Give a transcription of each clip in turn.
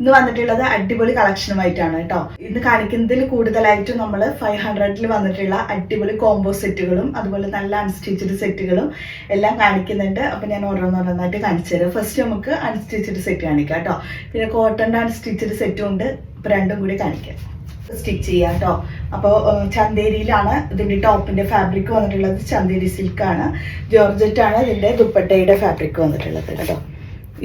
ഇന്ന് വന്നിട്ടുള്ളത് അടിപൊളി കളക്ഷനുമായിട്ടാണ് കേട്ടോ. ഇന്ന് കാണിക്കുന്നതിൽ കൂടുതലായിട്ടും നമ്മൾ ഫൈവ് ഹൺഡ്രഡിൽ വന്നിട്ടുള്ള അടിപൊളി കോംബോ സെറ്റുകളും അതുപോലെ നല്ല അൺസ്റ്റിച്ചഡ് സെറ്റുകളും എല്ലാം കാണിക്കുന്നുണ്ട്. അപ്പം ഞാൻ ഓരോന്നോരോന്നായിട്ട് കാണിച്ചു തരാം. ഫസ്റ്റ് നമുക്ക് അൺസ്റ്റിച്ചഡ് സെറ്റ് കാണിക്കാം കേട്ടോ. പിന്നെ കോട്ടന്റെ അൺസ്റ്റിച്ചഡ് സെറ്റും ഉണ്ട്. അപ്പം രണ്ടും കൂടി കാണിക്കാം. സ്റ്റിച്ച് ചെയ്യാം കേട്ടോ. അപ്പോൾ ചന്തേരിയിലാണ് ഇതിന്റെ ടോപ്പിന്റെ ഫാബ്രിക് വന്നിട്ടുള്ളത്. ചന്തേരി സിൽക്കാണ് ജോർജറ്റാണ് ഇതിന്റെ ദുപ്പട്ടയുടെ ഫാബ്രിക് വന്നിട്ടുള്ളത് കേട്ടോ.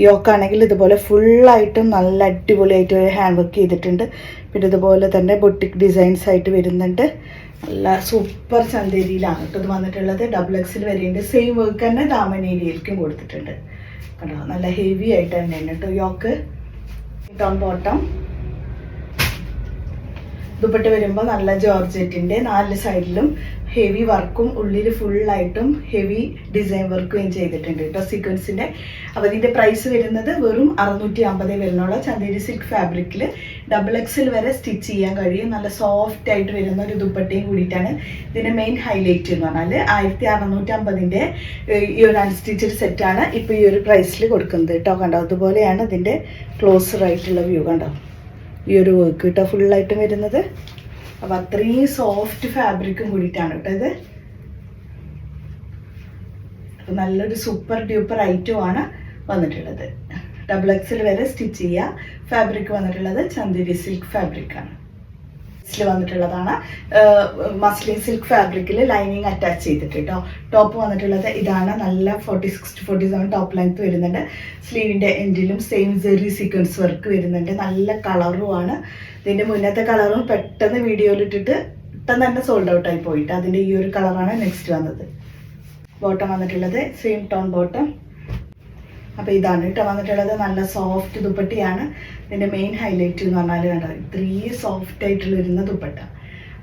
യോക്കാണെങ്കിൽ ഇതുപോലെ ഫുള്ളായിട്ടും നല്ല അടിപൊളിയായിട്ട് ഹാൻഡ് വർക്ക് ചെയ്തിട്ടുണ്ട്. പിന്നെ ഇതുപോലെ തന്നെ ബൊട്ടിക് ഡിസൈൻസ് ആയിട്ട് വരുന്നുണ്ട്. നല്ല സൂപ്പർ ചന്തേരിയിലാണ് കേട്ടോ വന്നിട്ടുള്ളത്. ഡബിൾ എക്സിൽ വരെയുണ്ട് സെയിം വർക്ക് തന്നെ ദാമനേരിയിലേക്കും കൊടുത്തിട്ടുണ്ട്. കണ്ടോ? നല്ല ഹെവി ആയിട്ട് തന്നെ കേട്ടോ യോക്ക്. ടോൺ ബോട്ടം ദുപ്പട്ട വരുമ്പോൾ നല്ല ജോർജറ്റിന്റെ നാല് സൈഡിലും ഹെവി വർക്കും ഉള്ളിൽ ഫുള്ളായിട്ടും ഹെവി ഡിസൈൻ വർക്കും ചെയ്തിട്ടുണ്ട് കേട്ടോ. സീക്വൻസിന്റെ അപ്പോൾ ഇതിന്റെ പ്രൈസ് വരുന്നത് വെറും അറുന്നൂറ്റി അമ്പത് വരുന്നുള്ള. ചന്തേരി സിൽക്ക് ഫാബ്രിക്കിൽ ഡബിൾ എക്സിൽ വരെ സ്റ്റിച്ച് ചെയ്യാൻ കഴിയും. നല്ല സോഫ്റ്റ് ആയിട്ട് വരുന്ന ഒരു ദുപ്പട്ടയും കൂടിയിട്ടാണ് ഇതിന്റെ മെയിൻ ഹൈലൈറ്റ് എന്ന് പറഞ്ഞാൽ ആയിരത്തി അറുന്നൂറ്റി അമ്പതിന്റെ ഈ ഒരു അൺസ്റ്റിച്ചഡ് സെറ്റാണ് ഇപ്പോൾ ഈ ഒരു പ്രൈസിൽ കൊടുക്കുന്നത് കേട്ടോ. കണ്ടോ? അതുപോലെയാണ് ഇതിന്റെ ക്ലോസർ ആയിട്ടുള്ള വ്യൂ കണ്ടോ? ഈ ഒരു വർക്ക് കേട്ടോ. ഫുള്ളായിട്ടും വരുന്നത്. അപ്പം അത്രയും സോഫ്റ്റ് ഫാബ്രിക്കും കൂടിയിട്ടാണ് കേട്ടോ ഇത്. നല്ലൊരു സൂപ്പർ ഡ്യൂപ്പർ ഐറ്റം ആണ് വന്നിട്ടുള്ളത്. ഡബിൾ എക്സിൽ വരെ സ്റ്റിച്ച് ചെയ്യുക ഫാബ്രിക് വന്നിട്ടുള്ളത് ചന്ദേരി സിൽക്ക് ഫാബ്രിക് ആണ് ിൽ വന്നിട്ടുള്ളതാണ് മസ്ലി സിൽക്ക് ഫാബ്രിക്കിൽ ലൈനിങ് അറ്റാച്ച് ചെയ്തിട്ട് കേട്ടോ ടോപ്പ് വന്നിട്ടുള്ളത് ഇതാണ്. നല്ല forty six to forty seven top length വരുന്നുണ്ട്. സ്ലീവിന്റെ എൻഡിലും സെയിം ജെറി സീക്വൻസ് വർക്ക് വരുന്നുണ്ട്. നല്ല കളറുമാണ് ഇതിന്റെ മുന്നത്തെ കളറും പെട്ടെന്ന് വീഡിയോയിൽ ഇട്ടിട്ട് പെട്ടെന്ന് തന്നെ സോൾഡ് ഔട്ട് ആയി പോയിട്ട് അതിന്റെ ഈ ഒരു കളറാണ് നെക്സ്റ്റ് വന്നത്. ബോട്ടം വന്നിട്ടുള്ളത് സെയിം ടോൺ ബോട്ടം അപ്പോൾ ഇതാണ് കേട്ടോ വന്നിട്ടുള്ളത്. നല്ല സോഫ്റ്റ് ദുപ്പട്ടിയാണ്. ഇതിന്റെ മെയിൻ ഹൈലൈറ്റ് എന്ന് പറഞ്ഞാൽ കണ്ടത് ഇത്രയും സോഫ്റ്റ് ആയിട്ടുള്ള വരുന്ന ദുപ്പട്ട.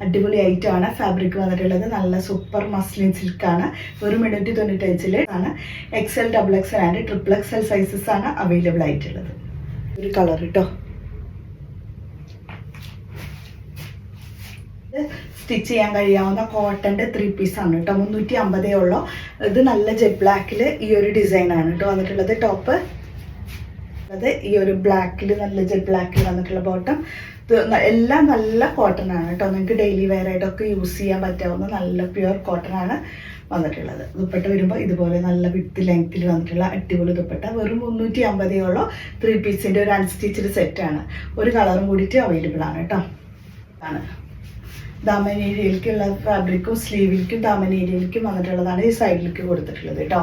അടിപൊളി ഐറ്റമാണ് ഫാബ്രിക് വന്നിട്ടുള്ളത്. നല്ല സൂപ്പർ മസ്ലിൻ സിൽക്കാണ് വെറും എണ്ണൂറ്റി തൊണ്ണൂറ്റഞ്ചിൽ ആണ് XL double XL and triple XL sizes ആണ് അവൈലബിൾ ആയിട്ടുള്ളത്. ഒരു കളർ കേട്ടോ. സ്റ്റിച്ച് ചെയ്യാൻ കഴിയാവുന്ന കോട്ടന്റെ ത്രീ പീസാണ് കേട്ടോ. മുന്നൂറ്റി അമ്പതേ ഉള്ളൂ. ഇത് നല്ല ജെറ്റ് ബ്ലാക്കിൽ ഈ ഒരു ഡിസൈനാണ് കേട്ടോ വന്നിട്ടുള്ളത്. ടോപ്പ് അത് ഈ ഒരു ബ്ലാക്കിൽ നല്ല ജെറ്റ് ബ്ലാക്കിൽ വന്നിട്ടുള്ള ബോട്ടം എല്ലാം നല്ല കോട്ടൺ ആണ് കേട്ടോ. നിങ്ങൾക്ക് ഡെയിലി വെയർ ആയിട്ടൊക്കെ യൂസ് ചെയ്യാൻ പറ്റാവുന്ന നല്ല പ്യുവർ കോട്ടൺ ആണ് വന്നിട്ടുള്ളത്. ദുപ്പട്ട വരുമ്പോൾ ഇതുപോലെ നല്ല വിത്ത് ലെങ്ത്തിൽ വന്നിട്ടുള്ള അടിപൊളി ദുപ്പട്ട. വെറും മുന്നൂറ്റി അമ്പതേ ഉള്ളൂ ത്രീ പീസിന്റെ ഒരു അൺസ്റ്റിച്ചഡ് സെറ്റാണ് ഒരു കളറും കൂടിയിട്ട് അവൈലബിൾ ആണ് കേട്ടോ. ആണ്. ദാമനേരിയയിലേക്കുള്ള ഫാബ്രിക്കും സ്ലീവിലേക്കും ദാമനേരിയയിലേക്കും വന്നിട്ടുള്ളതാണ് ഈ സൈഡിലേക്ക് കൊടുത്തിട്ടുള്ളത് കേട്ടോ.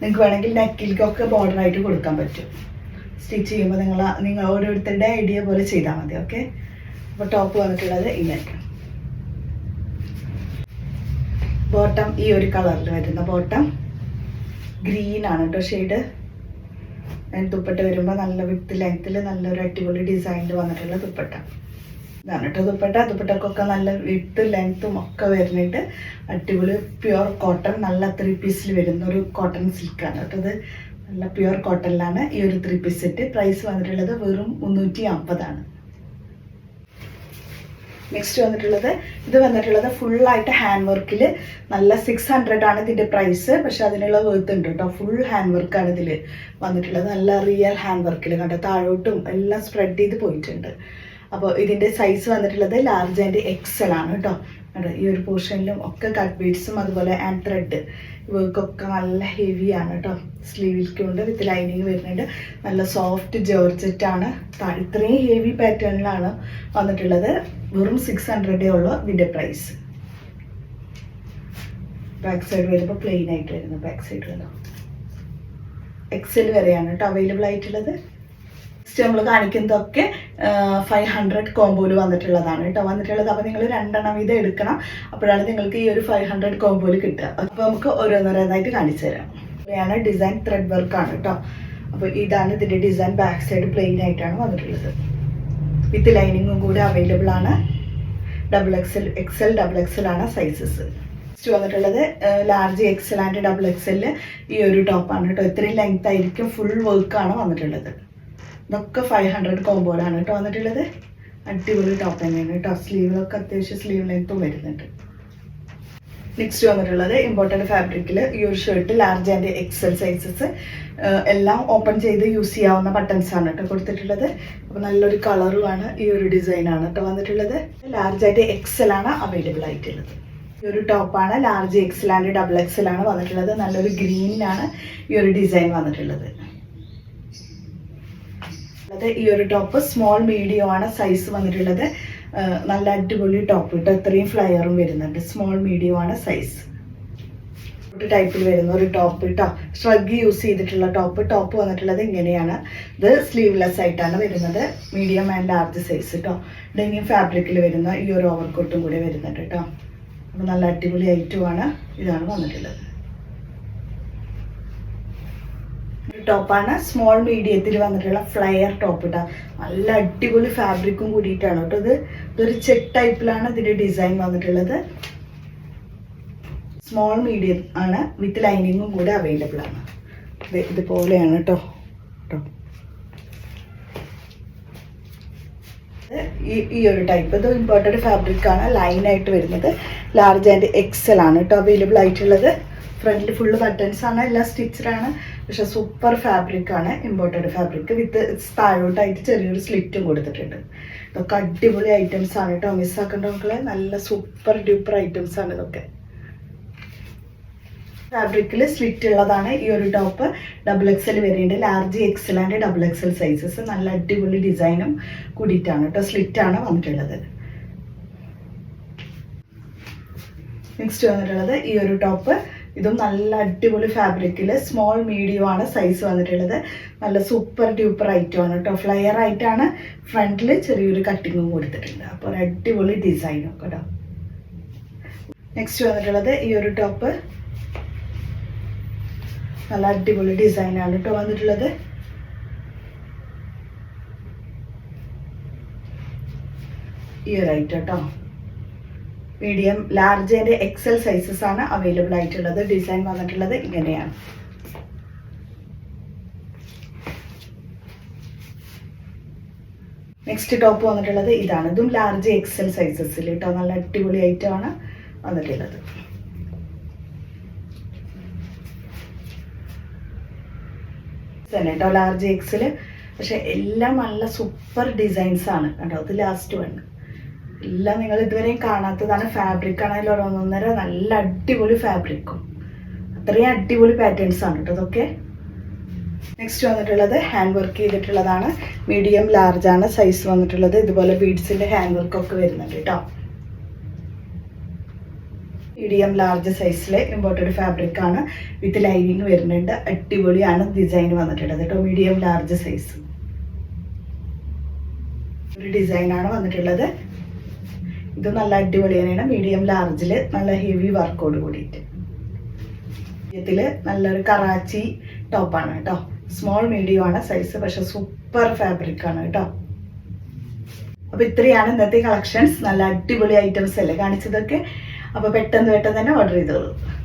നിങ്ങൾക്ക് വേണമെങ്കിൽ നെക്കിലേക്കൊക്കെ ബോർഡർ ആയിട്ട് കൊടുക്കാൻ പറ്റും. സ്റ്റിച്ച് ചെയ്യുമ്പോൾ നിങ്ങൾ നിങ്ങൾ ഓരോരുത്തരുടെ ഐഡിയ പോലെ ചെയ്താൽ മതി ഓക്കെ അപ്പോൾ ടോപ്പ് വന്നിട്ടുള്ളത് ഇങ്ങനെ ബോട്ടം ഈ ഒരു കളറിൽ വരുന്ന ബോട്ടം ഗ്രീൻ ആണ് കേട്ടോ ഷെയ്ഡ് ദുപ്പട്ട വരുമ്പോൾ നല്ല വിത്ത് ലെങ്ത്തിൽ നല്ലൊരു അടിപൊളി ഡിസൈനിൽ വന്നിട്ടുള്ള ദുപ്പട്ട. കേട്ടോ. ദുപ്പട്ട. ദുപ്പട്ടക്കൊക്കെ നല്ല വിട്ട് ലെങ്ത്തും ഒക്കെ വരുന്നുണ്ട്. അടിപൊളി പ്യുർ കോട്ടൺ നല്ല ത്രീ പീസിൽ വരുന്ന ഒരു കോട്ടൺ സിൽക്കാണ് കേട്ടോ ഇത്. നല്ല പ്യുർ കോട്ടണിലാണ് ഈ ഒരു ത്രീ പീസ് സെറ്റ് പ്രൈസ് വന്നിട്ടുള്ളത് വെറും മുന്നൂറ്റി അമ്പതാണ് നെക്സ്റ്റ് വന്നിട്ടുള്ളത് ഇത് വന്നിട്ടുള്ളത് ഫുള്ളായിട്ട് ഹാൻഡ് വർക്കിൽ നല്ല സിക്സ് ഹൺഡ്രഡ് ആണ് ഇതിന്റെ പ്രൈസ് പക്ഷെ അതിനുള്ള വേർത്ത് ഉണ്ട് കേട്ടോ. ഫുൾ ഹാൻഡ് വർക്കാണ് ഇതിൽ വന്നിട്ടുള്ളത്. നല്ല റിയൽ ഹാൻഡ് വർക്കിൽ കണ്ടോ. താഴോട്ടും എല്ലാം സ്പ്രെഡ് ചെയ്ത് പോയിട്ടുണ്ട്. അപ്പോൾ ഇതിന്റെ സൈസ് വന്നിട്ടുള്ളത് ലാർജ് ആൻഡ് എക്സൽ ആണ് കേട്ടോ കണ്ടോ ഈ ഒരു പോർഷനിലും ഒക്കെ കട്ട് ബീഡ്സും അതുപോലെ ആൻഡ് ത്രെഡ് വർക്കൊക്കെ നല്ല ഹെവി ആണ് കേട്ടോ സ്ലീവിൽക്കുണ്ട് വിത്ത് ലൈനിങ് വരുന്നുണ്ട്. നല്ല സോഫ്റ്റ് ജോർജറ്റാണ് ഇത്രയും ഹെവി പാറ്റേണിലാണ് വന്നിട്ടുള്ളത്. വെറും സിക്സ് ഹൺഡ്രഡേ ഉള്ളൂ ഇതിന്റെ പ്രൈസ് ബാക്ക് സൈഡ് വരുമ്പോൾ പ്ലെയിൻ ആയിട്ട് വരുന്നു ബാക്ക് സൈഡ് വരുന്നു. എക്സൽ വരെയാണ് കേട്ടോ അവൈലബിൾ ആയിട്ടുള്ളത്. നെക്സ്റ്റ് നമ്മൾ കാണിക്കുന്നതൊക്കെ ഫൈവ് ഹൺഡ്രഡ് കോമ്പോയിൽ വന്നിട്ടുള്ളതാണ് കേട്ടോ. വന്നിട്ടുള്ളത് അപ്പോൾ നിങ്ങൾ രണ്ടെണ്ണം വീതം എടുക്കണം. അപ്പോഴാണ് നിങ്ങൾക്ക് ഈ ഒരു ഫൈവ് ഹൺഡ്രഡ് കോമ്പോയിൽ കിട്ടുക. അപ്പോൾ നമുക്ക് ഓരോന്നോരോന്നായിട്ട് കാണിച്ചു തരാം. ഇവയാണ് ഡിസൈൻ ത്രെഡ് വർക്കാണ് കേട്ടോ. അപ്പോൾ ഇതാണ് ഇതിന്റെ ഡിസൈൻ ബാക്ക് സൈഡ് പ്ലെയിൻ ആയിട്ടാണ് വന്നിട്ടുള്ളത്. വിത്ത് ലൈനിങ്ങും കൂടെ അവൈലബിൾ ആണ്. Double XL XL double XL ആണ് സൈസസ് നെക്സ്റ്റ് വന്നിട്ടുള്ളത് ലാർജ് എക്സൽ ആൻഡ് ഡബിൾ എക്സലിൽ ഈ ഒരു ടോപ്പാണ് കേട്ടോ. ഇത്രയും ലെങ്ത് ആയിരിക്കും ഫുൾ വർക്കാണ് വന്നിട്ടുള്ളത്. ഇതൊക്കെ ഫൈവ് ഹൺഡ്രഡ് കോമ്പോയിലാണ് കേട്ടോ വന്നിട്ടുള്ളത്. അടിപൊളി ടോപ്പ് തന്നെയാണ് കേട്ടോ. സ്ലീവിലൊക്കെ അത്യാവശ്യം സ്ലീവ് ലെങ്ത്തും വരുന്നുണ്ട്. നെക്സ്റ്റ് വന്നിട്ടുള്ളത് ഇമ്പോർട്ടന്റ് ഫാബ്രിക്കിൽ ഈ ഒരു shirt large and XL sizes എല്ലാം ഓപ്പൺ ചെയ്ത് യൂസ് ചെയ്യാവുന്ന ബട്ടൺസ് ആണ് കേട്ടോ കൊടുത്തിട്ടുള്ളത്. അപ്പോൾ നല്ലൊരു കളറുമാണ് ഈ ഒരു ഡിസൈനാണ് കേട്ടോ വന്നിട്ടുള്ളത്. ലാർജ് ആയിട്ട് എക്സൽ ആണ് അവൈലബിൾ ആയിട്ടുള്ളത്. ഈ ഒരു ടോപ്പാണ് large XL and double XL ആണ് വന്നിട്ടുള്ളത്. നല്ലൊരു ഗ്രീനിലാണ് ഈ ഒരു ഡിസൈൻ വന്നിട്ടുള്ളത്. അത് ഈ ഒരു ടോപ്പ് സ്മോൾ മീഡിയം ആണ് സൈസ് വന്നിട്ടുള്ളത്. നല്ല അടിപൊളി ടോപ്പ് കേട്ടോ ഇത്രയും ഫ്ലയറും വരുന്നുണ്ട്. സ്മോൾ മീഡിയം ആണ് സൈസ് ടൈപ്പിൽ വരുന്ന ഒരു ടോപ്പ് കേട്ടോ ഷ്രഗ് യൂസ് ചെയ്തിട്ടുള്ള ടോപ്പ് ടോപ്പ് വന്നിട്ടുള്ളത് ഇങ്ങനെയാണ്. ഇത് സ്ലീവ്ലെസ് ആയിട്ടാണ് വരുന്നത്. മീഡിയം ആൻഡ് ലാർജ് സൈസ് കേട്ടോ ഡെനിയം ഫാബ്രിക്കിൽ വരുന്ന ഈ ഒരു ഓവർകോട്ടും കൂടി വരുന്നുണ്ട് കേട്ടോ അപ്പോൾ നല്ല അടിപൊളി ഐറ്റമാണ് ഇതാണ് വന്നിട്ടുള്ളത് ഒരു ടോപ്പാണ്. സ്മോൾ മീഡിയത്തിൽ വന്നിട്ടുള്ള ഫ്ലയർ ടോപ്പ് ഇട്ടാ നല്ല അടിപൊളി ഫാബ്രിക്കും കൂടിയിട്ടാണ് കേട്ടോ ഇത്. ഇതൊരു ചെക്ക് ടൈപ്പിലാണ് ഇതിന്റെ ഡിസൈൻ വന്നിട്ടുള്ളത്. സ്മോൾ മീഡിയം ആണ്. വിത്ത് ലൈനിങ്ങും കൂടെ അവൈലബിൾ ആണ്. ഇത് ഇതുപോലെയാണ് കേട്ടോ. കേട്ടോ. ഈ ഈ ഒരു ടൈപ്പ് ഇത് ഇമ്പോർട്ടഡ് ഫാബ്രിക് ആണ്. ലൈൻ ആയിട്ട് വരുന്നത്. ലാർജ് ആൻഡ് എക്സൽ ആണ് കേട്ടോ അവൈലബിൾ ആയിട്ടുള്ളത്. ഫ്രണ്ടിൽ ഫുള്ള് ബട്ടൺസ് ആണ്. എല്ലാം സ്റ്റിച്ചഡ് ആണ്. പക്ഷെ സൂപ്പർ ഫാബ്രിക് ആണ് ഇമ്പോർട്ടഡ് ഫാബ്രിക് വിത്ത് താഴോട്ടായിട്ട് ചെറിയൊരു സ്ലിറ്റും കൊടുത്തിട്ടുണ്ട്. ഇതൊക്കെ അടിപൊളി ഐറ്റംസ് ആണ് കേട്ടോ. മിസ്സാക്കേണ്ട മക്കളെ. നല്ല സൂപ്പർ ഡ്യൂപ്പർ ഐറ്റംസ് ആണ് ഇതൊക്കെ. ഫാബ്രിക്കിൽ സ്ലിറ്റ് ഉള്ളതാണ് ഈ ഒരു ടോപ്പ് ഡബിൾ എക്സൽ വരെയുണ്ട് large XL and double XL sizes നല്ല അടിപൊളി ഡിസൈനും കൂടിയിട്ടാണ് കേട്ടോ. സ്ലിറ്റ് ആണ് വന്നിട്ടുള്ളത്. നെക്സ്റ്റ് വന്നിട്ടുള്ളത് ഈ ഒരു ടോപ്പ് ഇതും നല്ല അടിപൊളി ഫാബ്രിക്കിൽ സ്മോൾ മീഡിയം ആണ് സൈസ് വന്നിട്ടുള്ളത്. നല്ല സൂപ്പർ ഡ്യൂപ്പർ ഐറ്റം ആണ് കേട്ടോ. ഫ്ലയർ ആയിട്ടാണ് ഫ്രണ്ടിൽ ചെറിയൊരു കട്ടിങ്ങും കൊടുത്തിട്ടുണ്ട്. അപ്പോൾ ഒരു അടിപൊളി ഡിസൈനും കേട്ടോ. നെക്സ്റ്റ് വന്നിട്ടുള്ളത് ഈ ഒരു ടോപ്പ് നല്ല അടിപൊളി ഡിസൈനാണ് കേട്ടോ വന്നിട്ടുള്ളത്. ഈ ഒരു ഐറ്റം കേട്ടോ. Medium large and XL sizes ആണ് അവൈലബിൾ ആയിട്ടുള്ളത്. ഡിസൈൻ വന്നിട്ടുള്ളത് ഇങ്ങനെയാണ്. നെക്സ്റ്റ് ടോപ്പ് വന്നിട്ടുള്ളത് ഇതാണ്. ഇതും ലാർജ് എക്സൽ സൈസസിൽ കേട്ടോ നല്ല അടിപൊളി ഐറ്റം ആണ് വന്നിട്ടുള്ളത്. തന്നെ കേട്ടോ ലാർജ് എക്സിൽ പക്ഷെ എല്ലാം നല്ല സൂപ്പർ ഡിസൈൻസ് ആണ്. കേട്ടോ അത് ലാസ്റ്റ് വൺ എല്ലാം നിങ്ങൾ ഇതുവരെയും കാണാത്തതാണ് ഫാബ്രിക് ആണെങ്കിലും ഓരോന്നൊന്നര നല്ല അടിപൊളി ഫാബ്രിക്കും അത്രയും അടിപൊളി പാറ്റേൺസ് ആണ് കേട്ടോ ഇതൊക്കെ. നെക്സ്റ്റ് വന്നിട്ടുള്ളത് ഹാൻഡ് വർക്ക് ചെയ്തിട്ടുള്ളതാണ്. മീഡിയം ലാർജ് ആണ് സൈസ് വന്നിട്ടുള്ളത്. ഇതുപോലെ ബീഡ്സിന്റെ ഹാൻഡ് വർക്ക് ഒക്കെ വരുന്നുണ്ട് കേട്ടോ മീഡിയം ലാർജ് സൈസിലെ ഇമ്പോർട്ടഡ് ഫാബ്രിക് ആണ്. വിത്ത് ലൈനിങ് വരുന്നുണ്ട്. അടിപൊളിയാണ് ഡിസൈൻ വന്നിട്ടുള്ളത് കേട്ടോ മീഡിയം ലാർജ് സൈസ് ഒരു ഡിസൈനാണ് വന്നിട്ടുള്ളത്. ഇത് നല്ല അടിപൊളി തന്നെയാണ്. മീഡിയം ലാർജിൽ നല്ല ഹെവി വർക്കോട് കൂടിയിട്ട്. ഇതിൽ നല്ലൊരു കറാച്ചി ടോപ്പാണ് കേട്ടോ. സ്മോൾ മീഡിയം ആണ് സൈസ് പക്ഷെ സൂപ്പർ ഫാബ്രിക് ആണ് കേട്ടോ. അപ്പൊ ഇത്രയാണ് ഇന്നത്തെ കളക്ഷൻസ് നല്ല അടിപൊളി ഐറ്റംസ് അല്ലേ കാണിച്ചതൊക്കെ? അപ്പൊ പെട്ടെന്ന് പെട്ടെന്ന് തന്നെ ഓർഡർ ചെയ്തോളൂ.